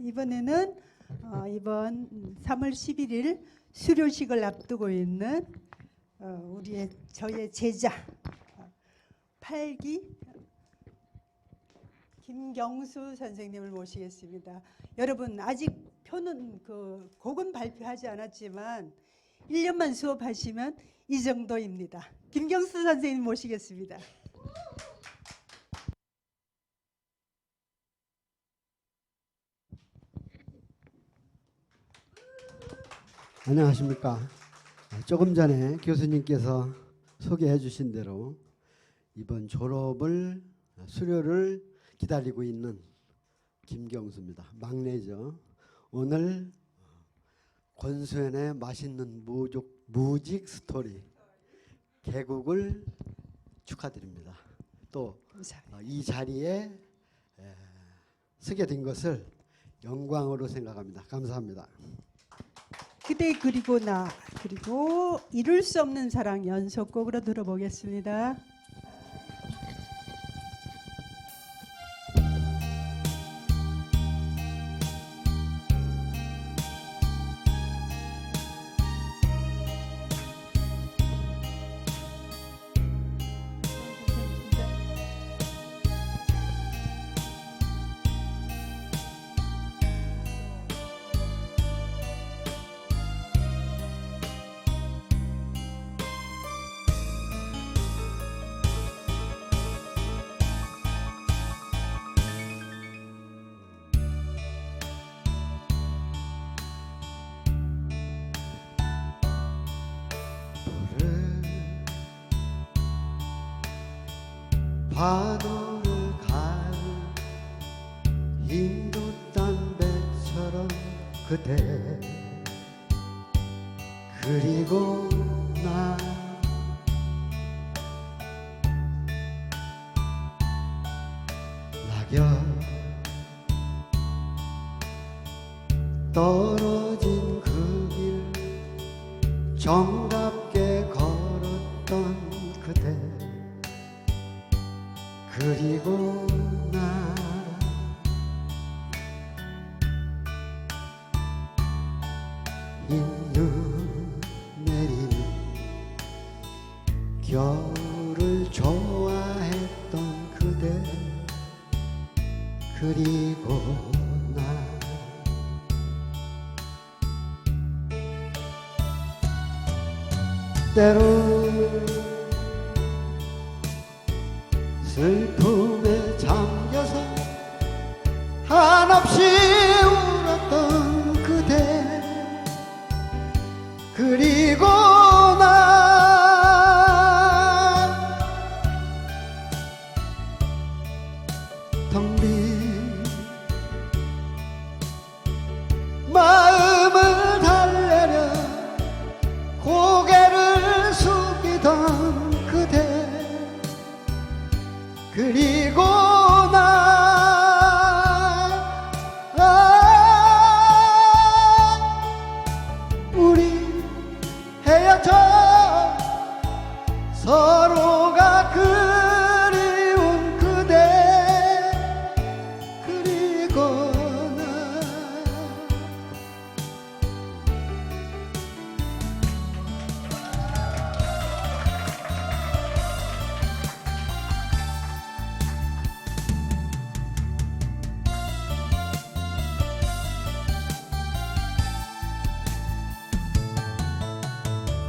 이번에는 어, 이번 3월 11일 수료식을 앞두고 있는 어, 우리의 저의 제자 어, 8기 김경수 선생님을 모시겠습니다. 여러분 아직 표는 그 곡은 발표하지 않았지만 1년만 수업하시면 이 정도입니다. 김경수 선생님 모시겠습니다. 안녕하십니까. 조금 전에 교수님께서 소개해 주신 대로 이번 졸업을 수료를 기다리고 있는 김경수입니다. 막내죠. 오늘 권수현의 맛있는 무족, 무직 스토리 개국을 축하드립니다. 또. 이 자리에 에, 서게 된 것을 영광으로 생각합니다. 감사합니다. 그대 그리고 나 그리고 이룰 수 없는 사랑 연속곡으로 들어보겠습니다. 바다를 가는 인도 담배처럼 그대. 그리고 나 낙엽 떨어진 그 길 정 그리고 나 인눈 내리는 겨울을 좋아했던 그대 그리고 나 때로 슬픔에 잠겨서 한없이 울었던 그대. 그리고 나텅빈 마음을 달래려 고개를 숙이던 그리고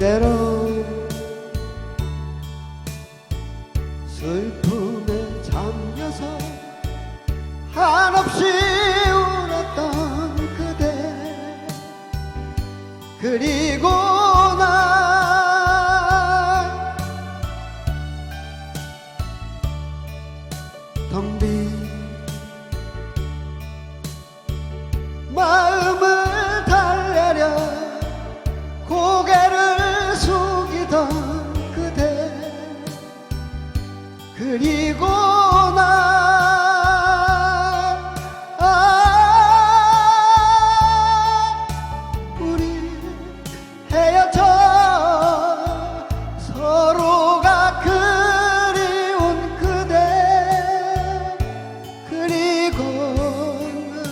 때로 그리고 나. 아, 우리 헤어져 서로가 그리운 그대. 그리고 나.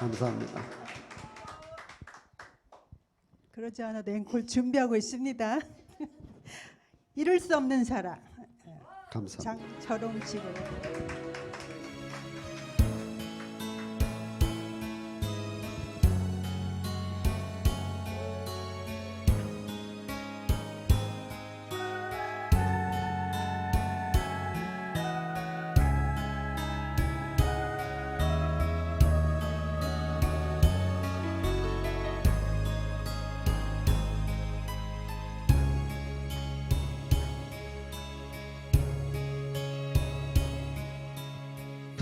감사합니다. 그러지 않아도 앵콜 준비하고 있습니다. 이룰 수 없는 사랑 감사합니다. 장철웅 씨로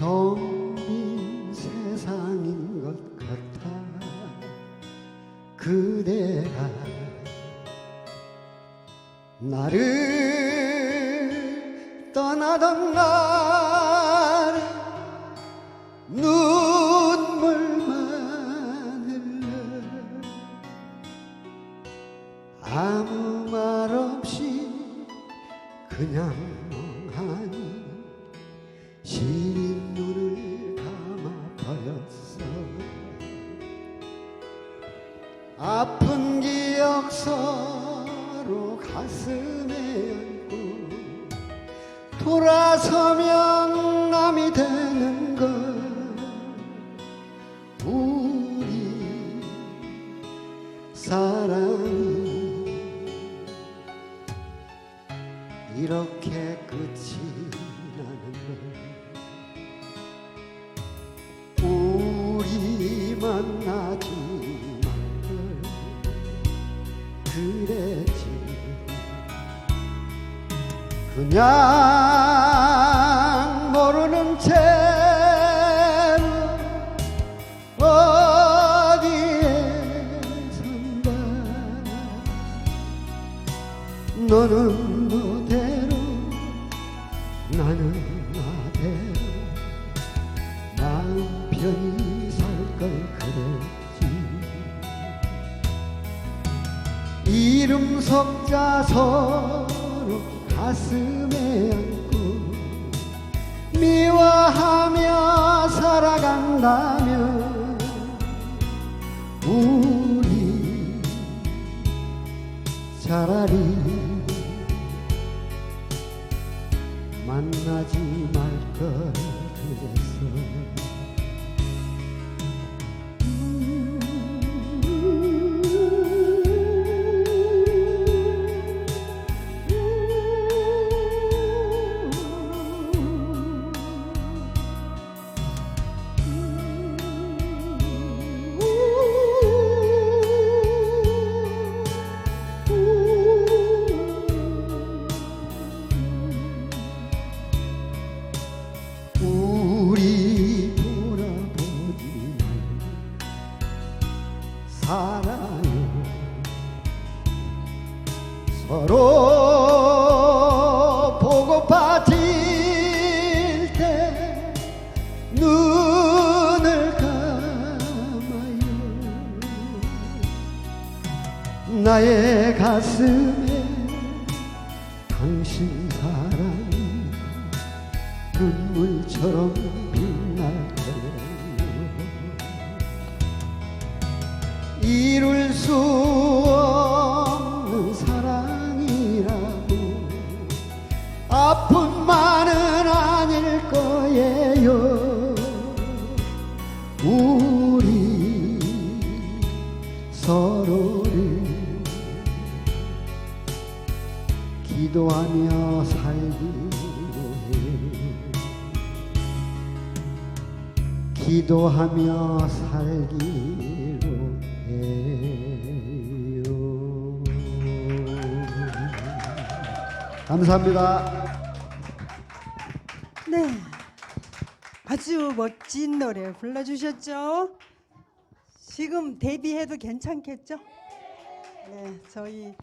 텅빈 세상인 것 같아. 그대가 나를 떠나던 날 눈물만 흘러 아무 말 없이 그냥 아픈 기억 서로 가슴에 안고 돌아서면 남이 되는 걸 우리 사랑이 이렇게 끝이 그냥 모르는 채로 어디에 산다. 너는 너대로 나는 나대로. 마음 편히 살 걸 그랬지. 이름 석자 서로 가슴에 안고 미워하며 살아간다면 우리 차라 나의 가슴에 당신 사랑이 눈물처럼 거예요 이룰 기도하며 살기로 해요 기도하며 살기로 해요. 감사합니다. 네 아주 멋진 노래 불러주셨죠? 지금 데뷔해도 괜찮겠죠? 네 저희